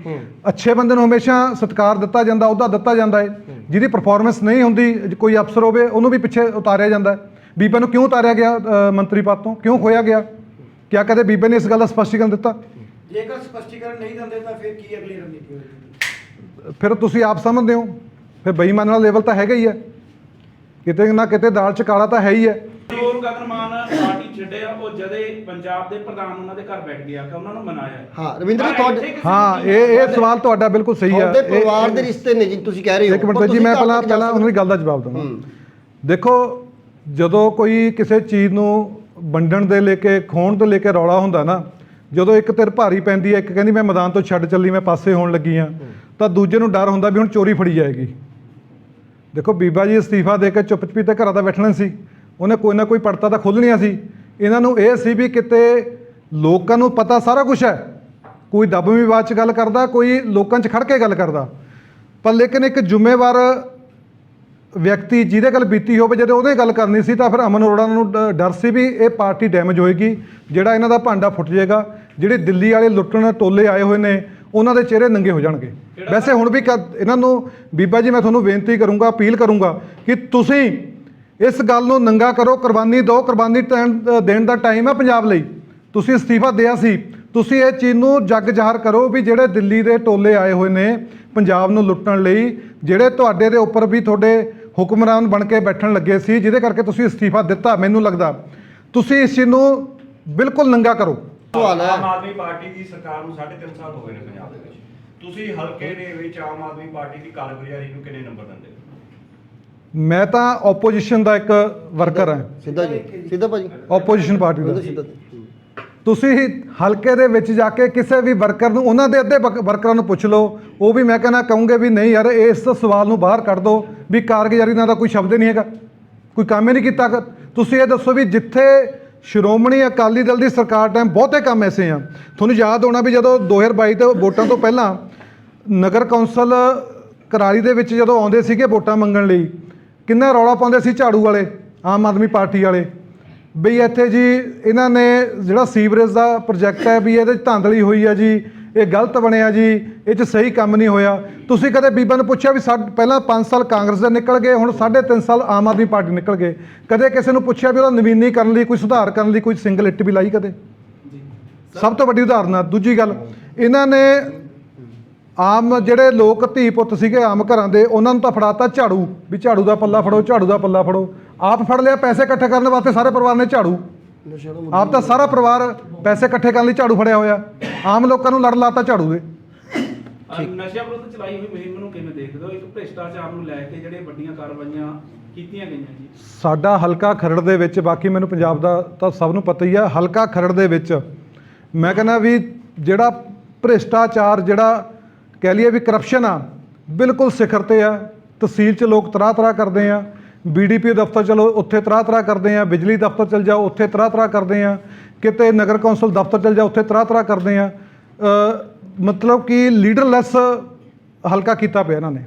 ਅੱਛੇ ਬੰਦੇ ਨੂੰ ਹਮੇਸ਼ਾ ਸਤਿਕਾਰ ਦਿੱਤਾ ਜਾਂਦਾ ਉਹਦਾ ਦਿੱਤਾ ਜਾਂਦਾ ਹੈ। ਜਿਹਦੀ ਪਰਫਾਰਮੈਂਸ ਨਹੀਂ ਹੁੰਦੀ ਕੋਈ ਅਫਸਰ ਹੋਵੇ ਉਹਨੂੰ ਵੀ ਪਿੱਛੇ ਉਤਾਰਿਆ ਜਾਂਦਾ ਹੈ। ਬੀਬਾ ਨੂੰ ਕਿਉਂ ਉਤਾਰਿਆ ਗਿਆ ਮੰਤਰੀ ਪਦ ਤੋਂ? ਕਿਉਂ ਖੋਇਆ ਗਿਆ? ਕਿਆ ਕਦੇ ਬੀਬੇ ਨੇ ਇਸ ਗੱਲ ਦਾ ਸਪਸ਼ਟੀਕਰਨ ਦਿੱਤਾ? ਜੇਕਰ ਸਪਸ਼ਟੀਕਰਨ ਨਹੀਂ ਦਿੰਦੇ ਤਾਂ ਫਿਰ ਕੀ ਅਗਲੀ ਰਣਨੀਤੀ ਹੋਵੇਗੀ ਫਿਰ ਤੁਸੀਂ ਆਪ ਸਮਝਦੇ ਹੋ। ਫਿਰ ਬੇਈਮਾਨ ਵਾਲਾ ਲੈਵਲ ਤਾਂ ਹੈਗਾ ਹੀ ਹੈ। ਕਿਤੇ ਨਾ ਕਿਤੇ ਦਾਲ ਚ ਕਾਲਾ ਤਾਂ ਹੈ ਹੀ ਹੈ। ਜੋਰ ਗਗਨਮਾਨ ਪਾਰਟੀ ਛੱਡਿਆ ਉਹ ਜਦੇ ਪੰਜਾਬ ਦੇ ਪ੍ਰਧਾਨ ਉਹਨਾਂ ਦੇ ਘਰ ਬੈਠ ਗਿਆ ਕਿ ਉਹਨਾਂ ਨੂੰ ਮਨਾਇਆ ਹਾਂ। ਰਵਿੰਦਰ ਜੀ ਤੁਹਾਡੇ ਹਾਂ ਇਹ ਇਹ ਸਵਾਲ ਤੁਹਾਡਾ ਬਿਲਕੁਲ ਸਹੀ ਹੈ ਤੁਹਾਡੇ ਪਰਿਵਾਰ ਦੇ ਰਿਸ਼ਤੇ ਨੇ ਜੀ ਤੁਸੀਂ ਕਹਿ ਰਹੇ ਹੋ। ਇੱਕ ਮਿੰਟ ਜੀ ਮੈਂ ਪਹਿਲਾਂ ਜਾ ਪਹਿਲਾਂ ਉਹਨਾਂ ਦੀ ਗੱਲ ਦਾ ਜਵਾਬ ਦਵਾਂ। ਹੂੰ। ਦੇਖੋ ਜਦੋਂ ਕੋਈ ਕਿਸੇ ਚੀਜ਼ ਨੂੰ ਵੰਡਣ ਦੇ ਲੈ ਕੇ ਖੋਣ ਤੋਂ ਲੈ ਕੇ ਰੌਲਾ ਹੁੰਦਾ ਨਾ ਜਦੋਂ ਇੱਕ ਧਿਰ ਭਾਰੀ ਪੈਂਦੀ ਹੈ ਇੱਕ ਕਹਿੰਦੀ ਮੈਂ ਮੈਦਾਨ ਤੋਂ ਛੱਡ ਚੱਲੀ ਮੈਂ ਪਾਸੇ ਹੋਣ ਲੱਗੀ ਆ ਤਾਂ ਦੂਜੇ ਨੂੰ ਡਰ ਹੁੰਦਾ ਵੀ ਹੁਣ ਚੋਰੀ ਫੜੀ ਜਾਏਗੀ। ਦੇਖੋ ਬੀਬਾ ਜੀ ਅਸਤੀਫਾ ਦੇ ਕੇ ਚੁੱਪ ਚਪੀਤੇ ਘਰਾਂ ਦਾ ਬੈਠਣਾ ਸੀ। ਉਹਨੇ ਕੋਈ ਨਾ ਕੋਈ ਪੜਤਾ ਤਾਂ ਖੋਲ੍ਹਣੀਆਂ ਸੀ। ਇਹਨਾਂ ਨੂੰ ਇਹ ਸੀ ਵੀ ਕਿਤੇ ਲੋਕਾਂ ਨੂੰ ਪਤਾ ਸਾਰਾ ਕੁਝ ਹੈ। ਕੋਈ ਦਬਵੀਂ ਬਾਤ ਚ ਗੱਲ ਕਰਦਾ, ਕੋਈ ਲੋਕਾਂ 'ਚ ਖੜ ਕੇ ਗੱਲ ਕਰਦਾ। ਪਰ ਲੇਕਿਨ ਇੱਕ ਜ਼ਿੰਮੇਵਾਰ ਵਿਅਕਤੀ ਜਿਹਦੇ ਗੱਲ ਬੀਤੀ ਹੋਵੇ, ਜਦੋਂ ਉਹਦੇ ਗੱਲ ਕਰਨੀ ਸੀ ਤਾਂ ਫਿਰ ਅਮਨ ਅਰੋੜਾ ਨੂੰ ਡਰ ਸੀ ਵੀ ਇਹ ਪਾਰਟੀ ਡੈਮੇਜ ਹੋਏਗੀ, ਜਿਹੜਾ ਇਹਨਾਂ ਦਾ ਭਾਂਡਾ ਫੁੱਟ ਜਾਏਗਾ। ਜਿਹੜੇ ਦਿੱਲੀ ਵਾਲੇ ਲੁੱਟਣ ਟੋਲੇ ਆਏ ਹੋਏ ਨੇ ਉਹਨਾਂ ਦੇ ਚਿਹਰੇ ਨੰਗੇ ਹੋ ਜਾਣਗੇ। ਵੈਸੇ ਹੁਣ ਵੀ ਇਹਨਾਂ ਨੂੰ ਬੀਬਾ ਜੀ ਮੈਂ ਤੁਹਾਨੂੰ ਬੇਨਤੀ ਕਰੂੰਗਾ ਅਪੀਲ ਕਰੂੰਗਾ ਕਿ ਤੁਸੀਂ ਇਸ ਗੱਲ ਨੂੰ ਨੰਗਾ ਕਰੋ ਕੁਰਬਾਨੀ ਦਿਓ। ਕੁਰਬਾਨੀ ਦੇਣ ਦਾ ਟਾਈਮ ਹੈ ਪੰਜਾਬ ਲਈ। ਤੁਸੀਂ ਅਸਤੀਫਾ ਦਿਆ ਸੀ। ਤੁਸੀਂ ਇਹ ਚੀਜ਼ ਨੂੰ ਜੱਗ ਜ਼ਾਹਰ ਕਰੋ ਵੀ ਜਿਹੜੇ ਦਿੱਲੀ ਦੇ ਟੋਲੇ ਆਏ ਹੋਏ ਨੇ ਪੰਜਾਬ ਨੂੰ ਲੁੱਟਣ ਲਈ ਜਿਹੜੇ ਤੁਹਾਡੇ ਦੇ ਉੱਪਰ ਵੀ ਤੁਹਾਡੇ ਹੁਕਮਰਾਨ ਬਣ ਕੇ ਬੈਠਣ ਲੱਗੇ ਸੀ ਜਿਹਦੇ ਕਰਕੇ ਤੁਸੀਂ ਅਸਤੀਫਾ ਦਿੱਤਾ ਮੈਨੂੰ ਲੱਗਦਾ। ਤੁਸੀਂ ਇਸ ਚੀਜ਼ ਨੂੰ ਬਿਲਕੁਲ ਨੰਗਾ ਕਰੋ। ਸਵਾਲ ਹੈ। ਆਮ ਆਦਮੀ ਪਾਰਟੀ ਦੀ ਸਰਕਾਰ ਨੂੰ 3.5 ਸਾਲ ਹੋ ਗਏ ਨੇ ਪੰਜਾਬ ਦੇ ਵਿੱਚ। ਤੁਸੀਂ ਹਲਕੇ ਦੇ ਵਿੱਚ ਆਮ ਆਦਮੀ ਪਾਰਟੀ ਦੀ ਕਾਰਗੁਜ਼ਾਰੀ ਨੂੰ ਕਿੰਨੇ ਨੰਬਰ ਦਿੰਦੇ ਹੋ? ਮੈਂ ਤਾਂ ਆਪੋਜੀਸ਼ਨ ਦਾ ਇੱਕ ਵਰਕਰ ਹਾਂ। ਸਿੱਧਾ ਜੀ ਸਿੱਧਾ ਭਾਜੀ। ਆਪੋਜੀਸ਼ਨ ਪਾਰਟੀ ਦਾ। ਸਿੱਧਾ ਤੁਸੀਂ ਹਲਕੇ ਦੇ ਵਿੱਚ ਜਾ ਕੇ ਕਿਸੇ ਵੀ ਵਰਕਰ ਨੂੰ ਉਹਨਾਂ ਦੇ ਅੱਧੇ ਵਰਕਰਾਂ ਨੂੰ ਪੁੱਛ ਲਓ। ਉਹ ਵੀ ਮੈਂ ਕਹਿੰਦਾ ਕਹੂੰਗੇ ਵੀ ਨਹੀਂ ਯਾਰ ਇਸ ਸਵਾਲ ਨੂੰ ਬਾਹਰ ਕੱਢ ਦਿਓ ਵੀ ਕਾਰਗੁਜ਼ਾਰੀ ਨਾਲ ਤਾਂ ਕੋਈ ਸ਼ਬਦ ਹੀ ਨਹੀਂ ਹੈਗਾ। ਕੋਈ ਕੰਮ ਹੀ ਨਹੀਂ ਕੀਤਾ। ਤੁਸੀਂ ਇਹ ਦੱਸੋ ਵੀ ਜਿੱਥੇ ਸ਼੍ਰੋਮਣੀ ਅਕਾਲੀ ਦਲ ਦੀ ਸਰਕਾਰ ਟਾਈਮ ਬਹੁਤੇ ਕੰਮ ਐਸੇ ਆ। ਤੁਹਾਨੂੰ ਯਾਦ ਹੋਣਾ ਵੀ ਜਦੋਂ 2022 ਤੇ ਵੋਟਾਂ ਤੋਂ ਪਹਿਲਾਂ ਨਗਰ ਕੌਂਸਲ ਕਰਾਲੀ ਦੇ ਵਿੱਚ ਜਦੋਂ ਆਉਂਦੇ ਸੀਗੇ ਵੋਟਾਂ ਮੰਗਣ ਲਈ, ਕਿੰਨਾ ਰੌਲਾ ਪਾਉਂਦੇ ਸੀ ਝਾੜੂ ਵਾਲੇ, ਆਮ ਆਦਮੀ ਪਾਰਟੀ ਵਾਲੇ। ਬਈ ਇੱਥੇ ਜੀ ਇਹਨਾਂ ਨੇ ਜਿਹੜਾ ਸੀਵਰੇਜ ਦਾ ਪ੍ਰੋਜੈਕਟ ਹੈ ਵੀ ਇਹਦੇ 'ਚ ਧਾਂਦਲੀ ਹੋਈ ਹੈ ਜੀ ਇਹ ਗਲਤ ਬਣਿਆ ਜੀ ਇਹ 'ਚ ਸਹੀ ਕੰਮ ਨਹੀਂ ਹੋਇਆ। ਤੁਸੀਂ ਕਦੇ ਬੀਬਾ ਨੂੰ ਪੁੱਛਿਆ ਵੀ ਪਹਿਲਾਂ 5 ਸਾਲ ਕਾਂਗਰਸ ਦੇ ਨਿਕਲ ਗਏ ਹੁਣ 3.5 ਸਾਲ ਆਮ ਆਦਮੀ ਪਾਰਟੀ ਨਿਕਲ ਗਏ। ਕਦੇ ਕਿਸੇ ਨੂੰ ਪੁੱਛਿਆ ਵੀ ਉਹਦਾ ਨਵੀਨੀਕਰਨ ਲਈ ਕੋਈ ਸੁਧਾਰ ਕਰਨ ਲਈ ਕੋਈ ਸਿੰਗਲ ਇੱਟ ਵੀ ਲਾਈ ਕਦੇ? ਜੀ। ਸਭ ਤੋਂ ਵੱਡੀ ਉਦਾਹਰਨ ਆ। ਦੂਜੀ ਗੱਲ ਇਹਨਾਂ ਨੇ ਆਮ ਜਿਹੜੇ ਲੋਕ ਧੀ ਪੁੱਤ ਸੀਗੇ ਆਮ ਘਰਾਂ ਦੇ ਉਹਨਾਂ ਨੂੰ ਤਾਂ ਫੜਾਤਾ ਝਾੜੂ ਵੀ ਝਾੜੂ ਦਾ ਪੱਲਾ ਫੜੋ ਝਾੜੂ ਦਾ ਪੱਲਾ ਫੜੋ। ਆਪ ਫੜ ਲਿਆ ਪੈਸੇ ਇਕੱਠੇ ਕਰਨ ਵਾਸਤੇ ਸਾਰੇ ਪਰਿਵਾਰ ਨੇ ਝਾੜੂ। ਆਪ ਤਾਂ ਸਾਰਾ ਪਰਿਵਾਰ ਪੈਸੇ ਇਕੱਠੇ ਕਰਨ ਲਈ ਝਾੜੂ ਫੜਿਆ ਹੋਇਆ। ਆਮ ਲੋਕਾਂ ਨੂੰ ਲੜ ਲਾਤਾ ਝਾੜੂ ਦੇ। ਅਹ ਨਸ਼ਿਆਂ ਵਿਰੁੱਧ ਚਲਾਈ ਹੋਈ ਮੁਹਿੰਮ ਨੂੰ ਕਿਵੇਂ ਦੇਖਦੇ ਹੋ? ਇੱਕ ਭ੍ਰਿਸ਼ਟਾਚਾਰ ਨੂੰ ਲੈ ਕੇ ਜਿਹੜੇ ਵੱਡੀਆਂ ਕਾਰਵਾਈਆਂ ਕੀਤੀਆਂ ਗਈਆਂ ਜੀ। ਸਾਡਾ ਹਲਕਾ ਖਰੜ ਦੇ ਵਿੱਚ ਬਾਕੀ ਮੈਨੂੰ ਪੰਜਾਬ ਦਾ ਤਾਂ ਸਭ ਨੂੰ ਪਤਾ ਹੀ ਆ ਹਲਕਾ ਖਰੜ ਦੇ ਵਿੱਚ ਮੈਂ ਕਹਿੰਦਾ ਵੀ ਜਿਹੜਾ ਭ੍ਰਿਸ਼ਟਾਚਾਰ ਜਿਹੜਾ ਕਹਿ ਲਈਏ ਵੀ ਕਰਪਸ਼ਨ ਆ ਬਿਲਕੁਲ ਸਿਖਰ ਤੇ ਆ। ਤਹਿਸੀਲ 'ਚ ਲੋਕ ਤਰ੍ਹਾਂ ਤਰ੍ਹਾਂ ਕਰਦੇ ਆ। ਬੀਡੀਪੀ ਦਫ਼ਤਰ ਚਲੋ, ਉੱਥੇ ਤਰ੍ਹਾਂ ਤਰ੍ਹਾਂ ਕਰਦੇ ਆ, ਬਿਜਲੀ ਦਫ਼ਤਰ ਚਲ ਜਾਓ, ਉੱਥੇ ਤਰ੍ਹਾਂ ਤਰ੍ਹਾਂ ਕਰਦੇ ਆ, ਕਿਤੇ ਨਗਰ ਕੌਂਸਲ ਦਫ਼ਤਰ ਚਲ ਜਾਓ, ਉੱਥੇ ਤਰ੍ਹਾਂ ਤਰ੍ਹਾਂ ਕਰਦੇ ਆ। ਮਤਲਬ ਕਿ ਲੀਡਰਲੈਸ ਹਲਕਾ ਕੀਤਾ ਪਿਆ ਇਹਨਾਂ ਨੇ।